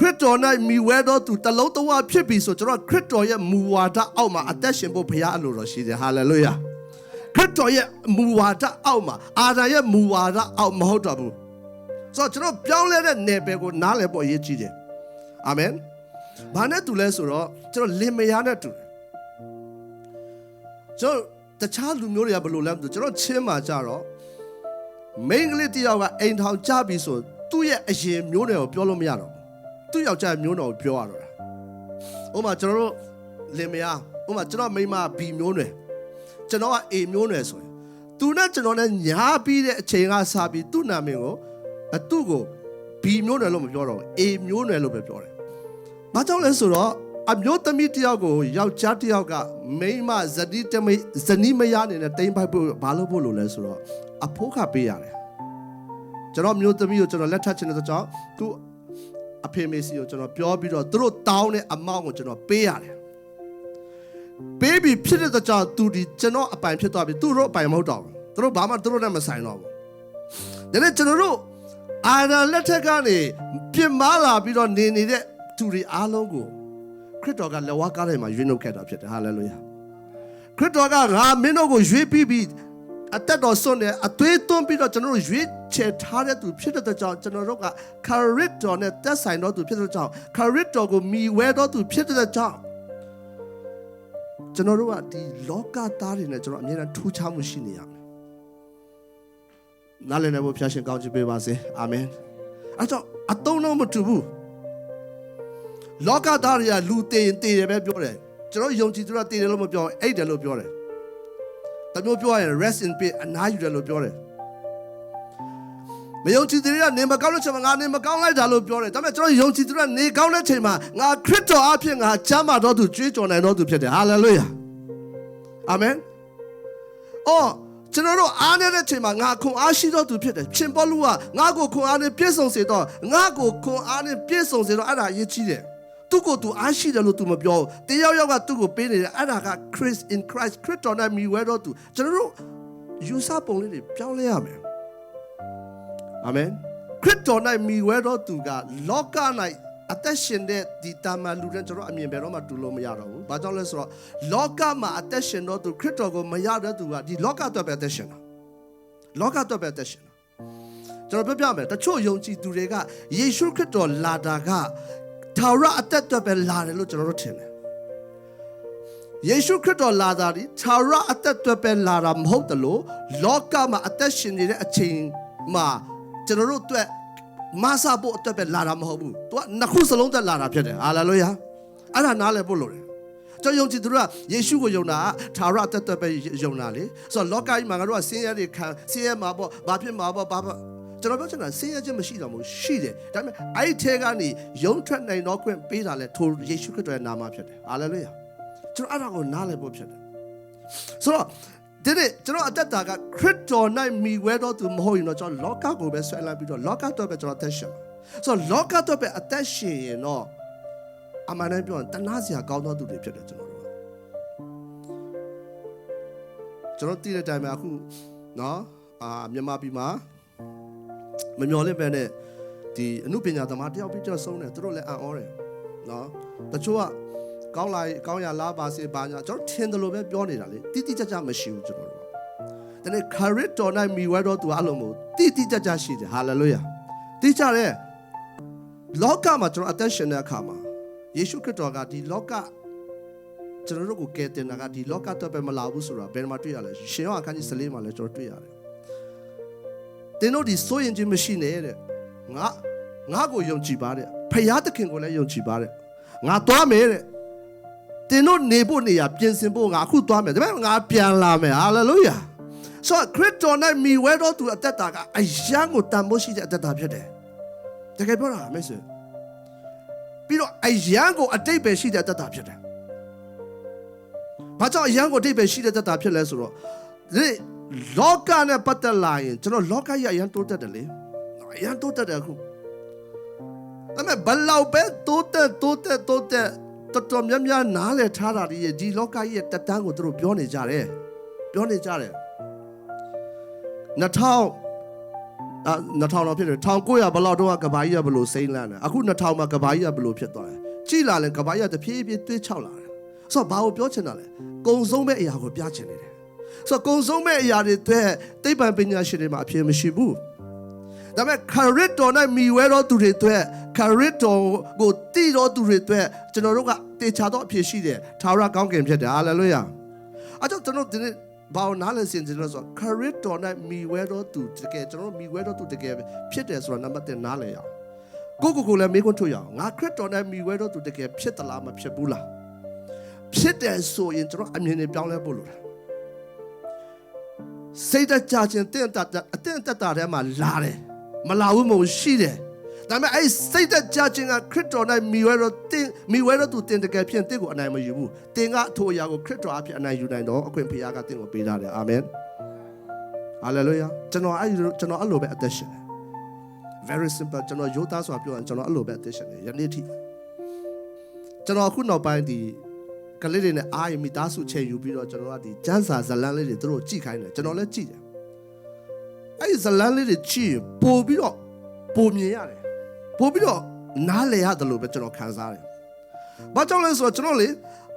ခရစ်တော်၌မိဝဲတော်သူတလုံးတဝဖြစ်ပြီဆိုကျွန်တော်ခရစ်တော်ရဲ့မူဝါဒအောက်မှာအသက်ရှင်ဖို့ဘုရားအလိုတော်ရှိတယ်ဟာလေလုယာခရစ်တော်ရဲ့မူဝါဒအောက်မှာအာဒါရဲ့မူဝါဒအောက်မဟုတ်တော့ဘူးဆိုတော့ကျွန်တော်ပြောင်းလဲတဲ့နယ်ပယ်ကိုနားလည်ဖို့အရေးကြီးတယ်အာမင်ဘာနဲ့တူလဲဆိုတော့ကျွန်တော်လင်မယားနဲ့တူတယ်ကျွန်တော်တခြားလူမျိုးတွေကဘယ်လိုလဲမသိဘူးကျွန်တော်ချင်းမှာကြတော့မိန်းကလေးတစ်ယောက်ကအိမ်ထောင်ကြပြီဆိုသူ့ရဲ့အရင်မျိုးနယ်ကိုပြောလို့မရတော့ဘူး သူ့ယောက်ျားမျိုးနယ်ကိုပြောရတော့တာဥပမာကျွန်တော်တို့လင်မယားဥပမာကျွန်တော်မိန်းမ B မျိုးနယ်ကျွန်တော်က A မျိုးနယ်ဆိုရင်သူနဲ့ကျွန်တော်နဲ့ညားပြီးတဲ့အချိန်ကစပြီးသူ့နာမည်ကိုအသူ့ကို B မျိုးနယ်လို့မပြောတော့ဘူး A မျိုးနယ်လို့ပဲပြောတယ်။ဘာကြောင့်လဲဆိုတော့အမျိုးသမီးတစ်ယောက်ကိုယောက်ျားတစ်ယောက်ကမိန်းမဇတိတမိဇနီးမယားအနေနဲ့တိမ့်ပိုက်ဖို့ဘာလို့ဖို့လို့လဲဆိုတော့အဖိုးခပေးရတယ်။ကျွန်တော်မျိုးသမီးကိုကျွန်တော်လက်ထပ်ချင်တဲ့ကြောင့်သူ အဖေမေစီကိုကျွန်တော်ပြောပြီးတော့သူတို့တောင်းတဲ့အမောင့်ကိုကျွန်တော်ပေးရတယ်။ပေးပြီးဖြစ်တဲ့ကြောင့်သူဒီကျွန်တော်အပိုင်ဖြစ်သွားပြီသူတို့အပိုင်မဟုတ်တော့ဘူး။သူတို့ဘာမှသူတို့နဲ့မဆိုင်တော့ဘူး။ဒါနဲ့ကျွန်တော်တို့အာရလက်ထက်ကနေပြင်မာလာပြီးတော့နေနေတဲ့သူတွေအားလုံးကိုခရစ်တော်ကလက်ဝါးကားထဲမှာရွေးနှုတ်ခဲ့တာဖြစ်တယ်ဟာလေလုယာခရစ်တော်ကငါမင်းတို့ကိုရွေးပြီးပြီး အသက်တော်စွန့်တယ်အသွေးသွင်းပြီးတော့ကျွန်တော်တို့ရွေးချယ်ထားတဲ့သူဖြစ်တဲ့ကြောင့်ကျွန်တော်တို့ကခရစ်တော်နဲ့သက်ဆိုင်တော်သူဖြစ်တဲ့ကြောင့်ခရစ်တော်ကိုမိဝဲတော်သူဖြစ်တဲ့ကြောင့်ကျွန်တော်တို့ကဒီလောကသားတွေနဲ့ကျွန်တော်အမြဲတမ်းထူးခြားမှုရှိနေရမယ်နားလည်နေဖို့ဖျားရှင်ကောင်းချီးပေးပါစေအာမင်အဲကြောင့်အတုံးတော့မတူဘူးလောကသားတွေကလူတည်ရင်တည်တယ်ပဲပြောတယ်ကျွန်တော်ယုံကြည်သူကတည်တယ်လို့မပြောဘူးအဲ့တယ်လို့ပြောတယ် တမျိုးပြောရင် rest in peace အနားယူတယ်လို့ပြောတယ်မယုံကြည်သူတွေကနေမကောင်းတဲ့ချိန်မှာငါနေမကောင်းလိုက်တာလို့ပြောတယ်ဒါပေမဲ့ကျွန်တော်ယုံကြည်သူကနေကောင်းတဲ့ချိန်မှာငါခရစ်တော်အဖြစ်ငါချမ်းသာတော်သူကြွေးကြော်နိုင်တော်သူဖြစ်တယ်ဟာလေလုယာအာမင်အော်ကျွန်တော်တို့အားနေတဲ့ချိန်မှာငါခွန်အားရှိတော်သူဖြစ်တယ်ရှင်ပေါလုကငါကိုခွန်အားနဲ့ပြည့်စုံစေတော့ငါကိုခွန်အားနဲ့ပြည့်စုံစေတော့အဲ့ဒါအရေးကြီးတယ် သူ့ကိုသူအားရှိတယ်လို့သူမပြောဘူးတယောက်ယောက်ကသူ့ကိုပေးနေတယ်အဲ့ဒါက Chris in Christ ခရစ်တော်နဲ့မိဝဲတော်သူကျွန်တော်တို့ယူဆပုံလေးတွေပြောင်းလဲရမယ်အာမင်ခရစ်တော်၌မိဝဲတော်သူကလောက၌အသက်ရှင်တဲ့ဒီတာမန်လူတွေကျွန်တော်အမြင်ဘယ်တော့မှတူလို့မရတော့ဘူး။ဘာကြောင့်လဲဆိုတော့လောကမှာအသက်ရှင်တော့သူခရစ်တော်ကိုမရတဲ့သူကဒီလောကအတွက်ပဲအသက်ရှင်တာ။လောကအတွက်ပဲအသက်ရှင်တာ။ကျွန်တော်ပြောပြမယ်တချို့ယုံကြည်သူတွေကယေရှုခရစ်တော်လာတာက ထာဝရအသက်အတွက်ပဲလာတယ်လို့ကျွန်တော်တို့ထင်တယ်။ယေရှုခရစ်တော်လာတာဒီထာဝရအသက်အတွက်ပဲလာတာမဟုတ်တယ်လို့လောကမှာအသက်ရှင်နေတဲ့အချိန်မှာကျွန်တော်တို့အတွက်မဆာဖို့အတွက်ပဲလာတာမဟုတ်ဘူး။ तू ကနှစ်ခုစလုံးသက်လာတာဖြစ်တယ်။ဟာလေလုယာ။အဲ့ဒါနားလည်ဖို့လိုတယ်။ကျွန်တော်ယုံကြည်သူတို့ကယေရှုကိုယုံတာကထာဝရအသက်အတွက်ပဲယုံတာလေ။ဆိုတော့လောကကြီးမှာငါတို့ကဆင်းရဲတွေခံဆင်းရဲမှာပေါ့။ဘာဖြစ်မှာပေါ့။ဘာဖြစ် ကျွန်တော်ပြောချင်တာဆင်းရဲခြင်းမရှိတော့ဘူးရှိတယ်ဒါပေမဲ့အဲ့ဒီထဲကနေယုံထွက်နိုင်တော့ခွင့်ပေးတာလဲထိုယေရှုခရစ်တော်ရဲ့နာမဖြစ်တယ်ဟာလေလုယာကျွန်တော်အဲ့ဒါကိုနားလည်ဖို့ဖြစ်တယ်ဆိုတော့ဒီနေ့ကျွန်တော်အသက်တာကခရစ်တော်၌မိဝဲတော်သူမဟုတ်ရင်တော့ကျွန်တော်လောကကိုပဲဆွဲလိုက်ပြီးတော့လောကတော့ပဲကျွန်တော်အသက်ရှင်ဆိုတော့လောကတော့ပဲအသက်ရှင်ရင်တော့အမှန်တမ်းပြောရင်တနာစရာကောင်းသောသူတွေဖြစ်တယ်ကျွန်တော်တို့ကျွန်တော်တည်တဲ့အချိန်မှာအခုနော်အာမြန်မာပြည်မှာ မမျော်လင့်ပဲနဲ့ဒီအမှုပညာသမားတယောက်ပြီးကြောက်ဆုံးတယ်သူတို့လည်းအံ့ဩတယ်နော်တချို့ကကောင်းလာကောင်းရလားပါစေပါညာကျွန်တော်ထင်တယ်လို့ပဲပြောနေတာလေတိတိကျကျမရှိဘူးကျွန်တော်တို့တနေ့ခရစ်တော်၌မိဝဲတော်သူအလုံးကိုတိတိကျကျရှိတယ်ဟာလေလုယာတိကျတယ်လောကမှာကျွန်တော်အသက်ရှင်တဲ့အခါမှာယေရှုခရစ်တော်ကဒီလောကကျွန်တော်တို့ကိုကယ်တင်တာကဒီလောကအတွက်ပဲမလာဘူးဆိုတာဘယ်မှာတွေ့ရလဲရှင်ယောဟန်အခန်းကြီး14မှာလည်းကျွန်တော်တွေ့ရတယ် တင်းတို့ဒီစိုးရင်ခြင်းမရှိနဲ့တဲ့ငါငါကိုယုံကြည်ပါတဲ့ဖယားသခင်ကိုလည်းယုံကြည်ပါတဲ့ငါသွားမယ်တဲ့တင်တို့နေဖို့နေရပြင်ဆင်ဖို့ငါအခုသွားမယ်ဒါပေမဲ့ငါပြန်လာမယ်ဟာလေလုယာဆိုတော့ခရစ်တော်နဲ့မိဝဲတော်သူအသက်တာကအယံကိုတန်ဖိုးရှိတဲ့အသက်တာဖြစ်တယ်တကယ်ပြောတာမိတ်ဆွေပြီးတော့အယံကိုအတိတ်ပဲရှိတဲ့အသက်တာဖြစ်တယ်ဘာကြောင့်အယံကိုအတိတ်ပဲရှိတဲ့သက်တာဖြစ်လဲဆိုတော့ဒီ လောကနဲ့ပတ်သက်လာရင်ကျွန်တော်လောကကြီးအယံတိုးတက်တယ်လေအယံတိုးတက်တယ်အခုဒါပေမဲ့ဘလောက်ပဲတိုးတက်တိုးတက်တိုးတက်တော်တော်များများနားလည်ထားတာဒီဒီလောကကြီးရဲ့တက်တန်းကိုသူတို့ပြောနေကြတယ်ပြောနေကြတယ်2000အာ2000တော့ဖြစ်တယ်1900ဘယ်လောက်တော့ကဘာကြီးကဘယ်လိုစိမ့်လန်းတယ်အခု2000မှာကဘာကြီးကဘယ်လိုဖြစ်သွားလဲကြည်လာလဲကဘာကြီးကတဖြည်းဖြည်းတွေးချောက်လာတယ်ဆိုတော့ဘာကိုပြောချင်တာလဲကုံဆုံးမဲ့အရာကိုပြချင်နေတယ် ဆိုတော့ကုံဆုံးမဲ့အရာတွေတဲ့သိပ္ပံပညာရှင်တွေမှာအဖြစ်မရှိဘူးဒါပေမဲ့ character တော်နဲ့မိဝဲတော်သူတွေအတွက် character ကိုတည်တော်သူတွေအတွက်ကျွန်တော်တို့ကတေချာတော့အဖြစ်ရှိတယ်သာရကောင်းကင်ဖြစ်တယ်ဟာလေလုယာအဲ့တော့ကျွန်တော်ဒီနေ့ဘာလို့နားလည်စင်ကြလို့ဆိုတော့ character နဲ့မိဝဲတော်သူတကယ်ကျွန်တော်မိဝဲတော်သူတကယ်ဖြစ်တယ်ဆိုတာနံပါတ်1နားလည်ရအောင်ကိုကိုကိုလည်းမေးခွန်းထုတ်ရအောင်ငါ character နဲ့မိဝဲတော်သူတကယ်ဖြစ်သလားမဖြစ်ဘူးလားဖြစ်တယ်ဆိုရင်ကျွန်တော်အမြင်နဲ့ပြောင်းလဲဖို့လိုတယ် စိတ်တကြခြင်းတင့်တတအတင့်တတထဲမှာလာတယ်မလာဘူးမဟုတ်ရှိတယ်ဒါပေမဲ့အဲ့စိတ်တကြခြင်းကခရစ်တော်၌မိဝဲတော့တင်မိဝဲတော့သူတင်တကယ်ဖြစ်တင့်ကိုအနိုင်မယူဘူးတင်ကအထိုအရာကိုခရစ်တော်အဖြစ်အနိုင်ယူနိုင်တော့အခွင့်ဖခင်ကတင့်ကိုပေးထားတယ်အာမင်ဟာလေလုယာကျွန်တော်အဲ့လိုကျွန်တော်အဲ့လိုပဲအသက်ရှင်တယ် very simple ကျွန်တော်ရိုးသားစွာပြောရင်ကျွန်တော်အဲ့လိုပဲအသက်ရှင်တယ်ယနေ့ထိကျွန်တော်အခုနောက်ပိုင်းဒီ ကလေးတွေနဲ့အားရမိသားစုချိန်ယူပြီးတော့ကျွန်တော်ကဒီကျန်းစာဇလန်းလေးတွေသူတို့ကြည့်ခိုင်းတယ်ကျွန်တော်လည်းကြည့်တယ်အဲ့ဒီဇလန်းလေးတွေကြည့်ရင်ပို့ပြီးတော့ပို့မြင်ရတယ်ပို့ပြီးတော့နားလည်ရတယ်လို့ပဲကျွန်တော်ခံစားတယ်ဘာကြောင့်လဲဆိုတော့ကျွန်တော်လေ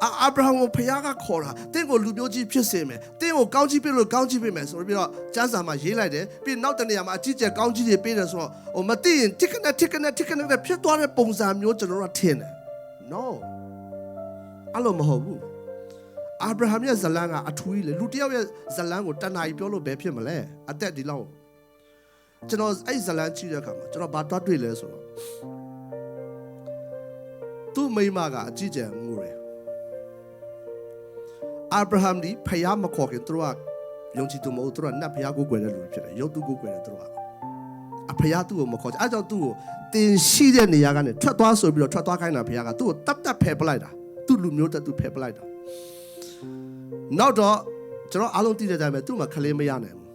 အာအာဗြဟံကိုဖခင်ကခေါ်တာတင့်ကိုလူမျိုးကြီးဖြစ်စေမယ်တင့်ကိုကောင်းကြီးပေးလို့ကောင်းကြီးပေးမယ်ဆိုပြီးတော့ကျမ်းစာမှာရေးလိုက်တယ်ပြီးနောက်တနေရာမှာအကြီးကျယ်ကောင်းကြီးတွေပေးတယ်ဆိုတော့ဟိုမသိရင်တစ်ခနဲ့တစ်ခနဲ့တစ်ခနဲ့ဖြစ်သွားတဲ့ပုံစံမျိုးကျွန်တော်တို့ထင်တယ် no အဲ့လိုမဟုတ်ဘူးအာဗြဟံရဲ့ဇလန်းကအထူးကြီးလေလူတစ်ယောက်ရဲ့ဇလန်းကိုတဏှာကြီးပြောလို့ဘယ်ဖြစ်မလဲအသက်ဒီလောက်ကျွန်တော်အဲ့ဇလန်းကြည့်တဲ့အခါမှာကျွန်တော်ဘာတွားတွေ့လဲဆိုတော့သူ့မိမကအကြည့်ကြံငိုတယ်အာဗြဟံဒီဖယားမခေါ်ခင်သူတို့ကယုံကြည်သူမဟုတ်သူတို့ကနတ်ဖယားကိုကိုွယ်တဲ့လူတွေဖြစ်တယ်ရုပ်သူကိုကိုွယ်တယ်သူတို့ကအဖယားသူ့ကိုမခေါ်ချင်အဲကြောင့်သူ့ကိုတင်ရှိတဲ့နေရာကနေထွက်သွားဆိုပြီးတော့ထွက်သွားခိုင်းတာဖယားကသူ့ကိုတတ်တတ်ဖယ်ပလိုက်တာ သူ့လူမျိုးတက်သူဖယ်ပလိုက်တာနောက်တော့ကျွန်တော်အားလုံးသိတဲ့အတိုင်းပဲသူ့မှာခလေးမရနိုင်ဘူး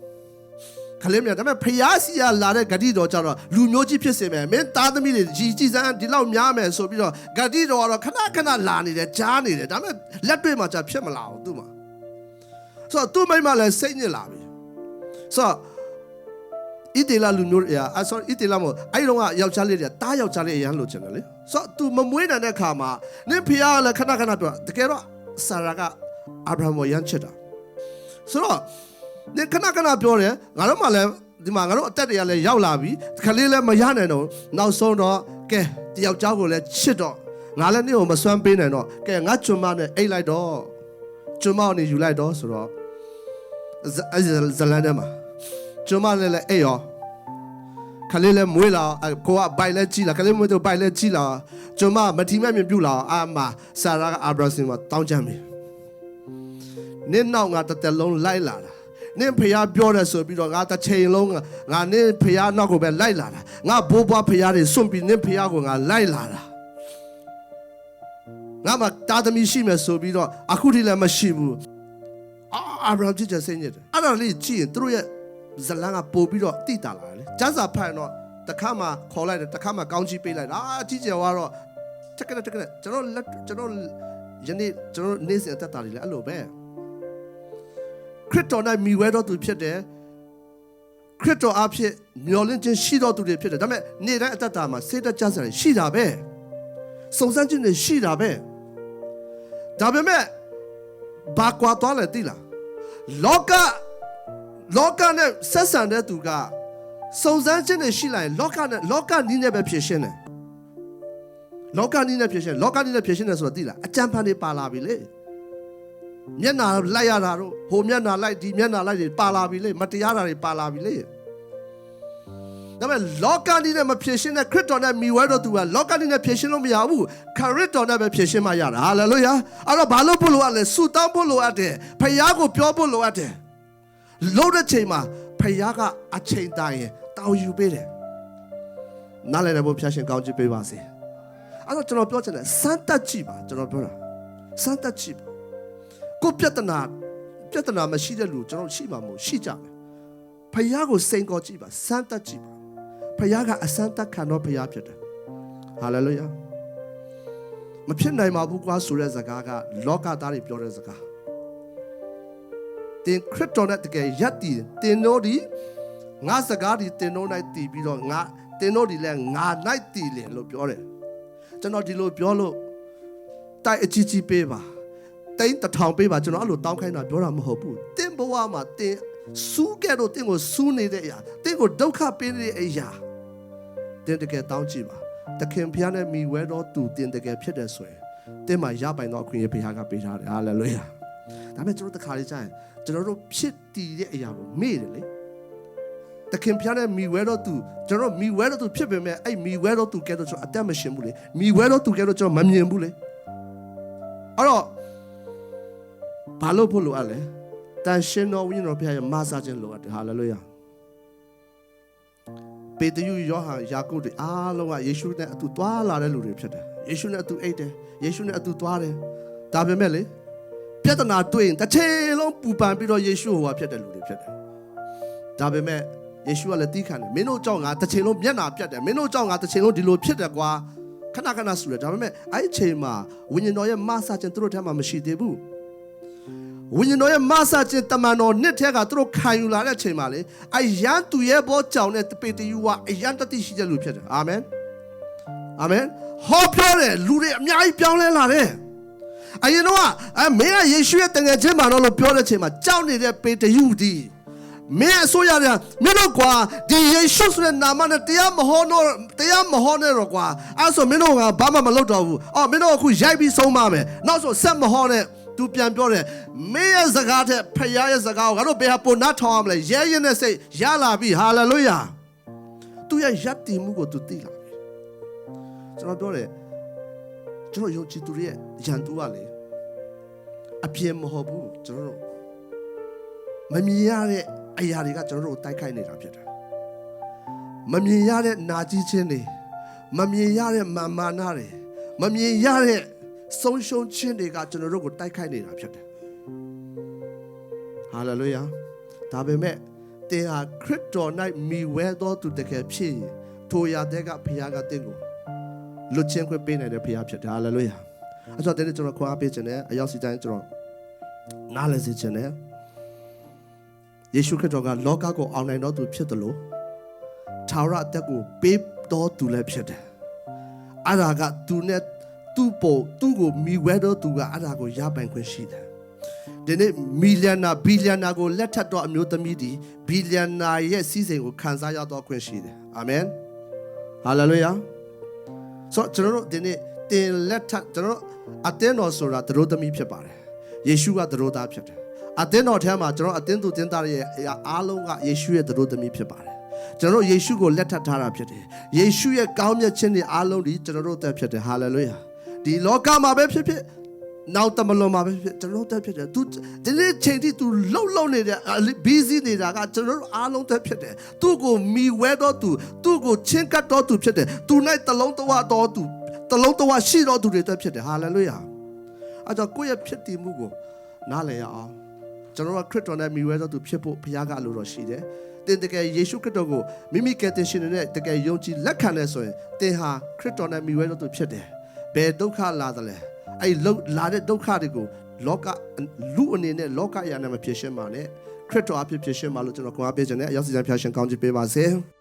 ခလေးမရဒါပေမဲ့ဖယားစီကလာတဲ့ဂတိတော်ကြတော့လူမျိုးကြီးဖြစ်စေမယ်မင်းသားသမီးတွေကြီးကြီးစမ်းဒီလောက်များမယ်ဆိုပြီးတော့ဂတိတော်ကတော့ခဏခဏလာနေတယ်ကြားနေတယ်ဒါပေမဲ့လက်တွေ့မှာじゃဖြစ်မလာဘူးသူ့မှာဆိုတော့သူ့မိမလည်းစိတ်ညစ်လာပြီဆိုတော့ ဣတေလလူမျိုးတွေအဆောဣတေလမို့အဲ့တော့ကယောက်ျားလေးတွေတားယောက်ျားလေးအရန်လို့ချင်တယ်လေဆိုတော့ तू မမွေးနိုင်တဲ့ခါမှာနင့်ဖေကလည်းခဏခဏပြောတကယ်တော့ဆာရာကအာဗြဟံကိုရမ်းချစ်တာဆိုတော့နင့်ခဏခဏပြောတယ်ငါတို့မှလည်းဒီမှာငါတို့အသက်တွေကလည်းရောက်လာပြီခလေးလည်းမရနိုင်တော့နောက်ဆုံးတော့ကဲတယောက်ျားကိုလည်းချစ်တော့ငါလည်းနေ့ကိုမစွမ်းပေးနိုင်တော့ကဲငါကျွမ်းမနဲ့အိတ်လိုက်တော့ကျွမ်းမနဲ့ယူလိုက်တော့ဆိုတော့အဲဇလန်ထဲမှာကျွမ်းမလည်းလည်းအိတ်ရော ခလေးလည်းမွေးလာကိုကဘိုင်လည်းကြီးလာခလေးမွေးတော့ဘိုင်လည်းကြီးလာကျွမ်းမမထီမဲ့မြင်ပြူလာအာမဆာရာကအာဗရာစင်မှာတောင်းကြပြီနင်းနောက်ငါတစ်သက်လုံးလိုက်လာတာနင့်ဖះပြောတယ်ဆိုပြီးတော့ငါတစ်ချိန်လုံးငါနင့်ဖះနောက်ကိုပဲလိုက်လာတာငါဘိုးဘွားဖះတွေစွန့်ပြီးနင့်ဖះကိုငါလိုက်လာတာငါမတာသမီရှိမယ်ဆိုပြီးတော့အခုထိလည်းမရှိဘူးအာအာဗြဟံကြည့်ချက်စိတ်ညစ်တယ်အဲ့ဒါလေးကြည့်ရင်သူတို့ရဲ့ ဇလန်ကပို့ပြီးတော့တိတာလာတယ်လေကျန်းစာဖတ်ရင်တော့တခါမှခေါ်လိုက်တယ်တခါမှကောင်းချီးပေးလိုက်တာအာကြည့်ကြကတော့တက်ကတက်ကကျွန်တော်လက်ကျွန်တော်ယနေ့ကျွန်တော်နေ့စဉ်အသက်တာတွေလည်းအဲ့လိုပဲခရစ်တော်၌မိဝဲတော်သူဖြစ်တယ်ခရစ်တော်အဖြစ်မျော်လင့်ခြင်းရှိတော်သူတွေဖြစ်တယ်ဒါပေမဲ့နေ့တိုင်းအသက်တာမှာစိတ်တကြစရာရှိတာပဲစုံစမ်းခြင်းတွေရှိတာပဲဒါပေမဲ့ဘာကွာသွားလဲသိလားလောက လောကနဲ့ဆက်ဆံတဲ့သူကစုံစမ်းခြင်းတွေရှိလိုက်ရင်လောကနဲ့လောကနည်းနဲ့ပဲဖြစ်ရှင်းတယ်လောကနည်းနဲ့ဖြစ်ရှင်းလောကနည်းနဲ့ဖြစ်ရှင်းတယ်ဆိုတာသိလားအကြံဖန်တွေပါလာပြီလေမျက်နာလိုက်ရတာတို့ဟိုမျက်နာလိုက်ဒီမျက်နာလိုက်တွေပါလာပြီလေမတရားတာတွေပါလာပြီလေဒါပေမဲ့လောကနည်းနဲ့မဖြစ်ရှင်းတဲ့ခရစ်တော်နဲ့မိဝဲတော်သူကလောကနည်းနဲ့ဖြစ်ရှင်းလို့မရဘူးခရစ်တော်နဲ့ပဲဖြစ်ရှင်းမှရတာဟာလေလုယာအဲ့တော့ဘာလို့ဖို့လို့ရလဲဆူတောင်းဖို့လိုအပ်တယ်ဖခင်ကိုပြောဖို့လိုအပ်တယ် လို့တဲ့ချိန်မှာဖခင်ကအချိန်တိုင်းရင်တောင်းယူပေးတယ်နားလည်တဲ့ဘုရားရှင်ကောင်းချီးပေးပါစေအဲ့တော့ကျွန်တော်ပြောချင်တယ်စမ်းတက်ကြည့်ပါကျွန်တော်ပြောတာစမ်းတက်ကြည့်ပါကိုပြဿနာပြဿနာမရှိတဲ့လူကျွန်တော်ရှိမှာမဟုတ်ရှိကြမယ်ဖခင်ကိုစိန်ခေါ်ကြည့်ပါစမ်းတက်ကြည့်ပါဖခင်ကအစမ်းတက်ခံတော့ဖခင်ဖြစ်တယ်ဟာလေလုယာမဖြစ်နိုင်ပါဘူးကွာဆိုတဲ့စကားကလောကသားတွေပြောတဲ့စကား တင်ခရစ်တော်နဲ့တကယ်ယက်တည်တင်တို့ဒီငါစကားဒီတင်တို့၌တည်ပြီးတော့ငါတင်တို့ဒီလဲငါ၌တည်လေလို့ပြောတယ်ကျွန်တော်ဒီလိုပြောလို့တိုက်အကြီးကြီးပေးပါတိန်တစ်ထောင်ပေးပါကျွန်တော်အဲ့လိုတောင်းခိုင်းတာပြောတာမဟုတ်ဘူးတင်ဘဝမှာတင်စူးကဲတော့တင်ကိုစူးနေတဲ့အရာတင်ကိုဒုက္ခပေးနေတဲ့အရာတင်တကယ်တောင်းကြည့်ပါတခင်ဖျားနဲ့မိဝဲတော့သူတင်တကယ်ဖြစ်တယ်ဆိုရင်တင်မှာရပိုင်တော့အခွင့်အရေးဘုရားကပေးထားတယ်ဟာလေလုယာ ဒါပေမဲ့ကျွန်တော်တခါလေးကြာရင်ကျွန်တော်တို့ဖြစ်တည်တဲ့အရာကိုမေ့တယ်လေတခင်ဖျားတဲ့မိဝဲတော့သူကျွန်တော်မိဝဲတော့သူဖြစ်ပေမဲ့အဲ့မိဝဲတော့သူကဲတော့ကျွန်တော်အသက်မရှင်ဘူးလေမိဝဲတော့သူကဲတော့ကျွန်တော်မမြင်ဘူးလေအဲ့တော့ဘာလို့ဖို့လိုအပ်လဲတန်ရှင်တော်ဝိညာဉ်တော်ဖျားရဲ့မဆာခြင်းလိုအပ်တယ်ဟာလေလုယာပေတရုယောဟန်ယာကုပ်တွေအားလုံးကယေရှုနဲ့အတူသွားလာတဲ့လူတွေဖြစ်တယ်ယေရှုနဲ့အတူအိတ်တယ်ယေရှုနဲ့အတူသွားတယ်ဒါပေမဲ့လေ ပြဿနာတွေ့ရင်တစ်ချိန်လုံးပူပန်ပြီးတော့ယေရှုဟောဖြစ်တဲ့လူတွေဖြစ်တယ်ဒါပေမဲ့ယေရှုကလည်းတီးခံတယ်မင်းတို့ကြောင့်ငါတစ်ချိန်လုံးမျက်နာပြတ်တယ်မင်းတို့ကြောင့်ငါတစ်ချိန်လုံးဒီလိုဖြစ်တယ်ကွာခဏခဏဆူတယ်ဒါပေမဲ့အဲ့ဒီအချိန်မှာဝိညာဉ်တော်ရဲ့မဆာခြင်းသူတို့ထဲမှာမရှိသေးဘူးဝိညာဉ်တော်ရဲ့မဆာခြင်းတမန်တော်နှစ်ထဲကသူတို့ခံယူလာတဲ့အချိန်မှာလေအယံသူရဲ့ဘောကြောင့်နဲ့တပေတယူကအယံတတိရှိတဲ့လူဖြစ်တယ်အာမင်အာမင်ဟောပြောတယ်လူတွေအများကြီးပြောင်းလဲလာတယ် အရင်တော့အမင်းကယေရှုရဲ့တငယ်ချင်းမှာတော့လို့ပြောတဲ့အချိန်မှာကြောက်နေတဲ့ပေတယူဒီမင်းအစိုးရကမင်းတို့ကွာဒီယေရှုဆိုတဲ့နာမနဲ့တရားမဟောတော့တရားမဟောနဲ့တော့ကွာအဲ့ဆိုမင်းတို့ကဘာမှမလုပ်တော့ဘူးအော်မင်းတို့အခုရိုက်ပြီးဆုံးမမယ်နောက်ဆိုဆက်မဟောနဲ့သူပြန်ပြောတယ်မင်းရဲ့စကားတဲ့ဖခင်ရဲ့စကားကိုငါတို့ဘယ်ဟာပုံနာထောင်းရမလဲရဲရဲနဲ့စိတ်ရလာပြီဟာလေလုယာသူရဲ့ယက်တီမှုကိုသူသိလာပြီကျွန်တော်ပြောတယ် ကျွန်တော်ယုံကြည်သူတွေရဲ့ယန်တူကလေအပြင်းမဟုတ်ဘူးကျွန်တော်တို့မမြင်ရတဲ့အရာတွေကကျွန်တော်တို့ကိုတိုက်ခိုက်နေတာဖြစ်တယ်။မမြင်ရတဲ့နာကြီးခြင်းတွေမမြင်ရတဲ့မာမာနာတွေမမြင်ရတဲ့ဆုံးရှုံးခြင်းတွေကကျွန်တော်တို့ကိုတိုက်ခိုက်နေတာဖြစ်တယ်။ဟာလေလုယာ။ဒါပေမဲ့တင်ဟာခရစ်တော်၌မိဝဲတော်သူတကယ်ဖြစ်ရင်ထိုရတဲ့ကဘုရားကတင့်ကို လွတ်ချင်းခွင့်ပေးနိုင်တဲ့ဘုရားဖြစ်တယ်။ဟာလေလုယာ။အဲ့တော့တဲ့ကျွန်တော်ခွန်အားပေးခြင်းနဲ့အရောက်စီတိုင်းကျွန်တော်နားလည်စေခြင်းနဲ့ယေရှုခရစ်တော်ကလောကကိုအောင်နိုင်တော်သူဖြစ်တယ်လို့ထာဝရအသက်ကိုပေးတော်သူလည်းဖြစ်တယ်။အဲ့ဒါကသူနဲ့သူ့ပေါ်သူ့ကိုမိဝဲတော်သူကအဲ့ဒါကိုရပိုင်ခွင့်ရှိတယ်။ဒီနေ့မီလီယံနာဘီလီယံနာကိုလက်ထပ်တော်အမျိုးသမီးဒီဘီလီယံနာရဲ့စီးစိမ်ကိုခံစားရတော့ခွင့်ရှိတယ်။အာမင်။ဟာလေလုယာ။ ဆိုတော့ကျွန်တော်တို့ဒီနေ့တင်လက်ထပ်ကျွန်တော်တို့အသင်းတော်ဆိုတာသတို့သမီးဖြစ်ပါတယ်။ယေရှုကသတို့သားဖြစ်တယ်။အသင်းတော်ထဲမှာကျွန်တော်အသင်းသူတင်းသားရဲ့အရာအားလုံးကယေရှုရဲ့သတို့သမီးဖြစ်ပါတယ်ကျွန်တော်တို့ယေရှုကိုလက်ထပ်ထားတာဖြစ်တယ်ယေရှုရဲ့ကောင်းမြတ်ခြင်းတွေအားလုံးဒီကျွန်တော်တို့သက်ဖြစ်တယ်ဟာလေလုယာဒီလောကမှာပဲဖြစ်ဖြစ် နောက်တမလွန်မှာပဲဖြစ်ကျွန်တော်တို့သက်ဖြစ်တယ်သူဒီနေ့ချိန်ထိ तू လှုပ်လှုပ်နေတဲ့ busy နေတာကကျွန်တော်တို့အားလုံးသက်ဖြစ်တယ်သူ့ကိုမိဝဲတော့သူသူ့ကိုချင်းကပ်တော့သူဖြစ်တယ်သူ၌တလုံးတဝတော့သူတလုံးတဝရှိတော့သူတွေသက်ဖြစ်တယ်ဟာလေလုယာအဲ့တော့ကိုယ့်ရဲ့ဖြစ်တည်မှုကိုနားလည်ရအောင်ကျွန်တော်ကခရစ်တော်နဲ့မိဝဲသောသူဖြစ်ဖို့ဘုရားကအလိုတော်ရှိတယ်။သင်တကယ်ယေရှုခရစ်တော်ကိုမိမိကယ်တင်ရှင်နဲ့တကယ်ယုံကြည်လက်ခံနေဆိုရင်သင်ဟာခရစ်တော်နဲ့မိဝဲသောသူဖြစ်တယ်။ဘယ်ဒုက္ခလာသလဲ။ အဲ့လောက်လာတဲ့ဒုက္ခတွေကိုလောကလူအနေနဲ့လောကအရာနဲ့မဖြစ်ရှင်းပါနဲ့။ခရစ်တော်အဖြစ်ဖြစ်ရှင်းပါလို့ကျွန်တော်ခွန်အားပေးခြင်းနဲ့အရောက်စီစဉ်ဖျားရှင်ကောင်းချီးပေးပါစေ။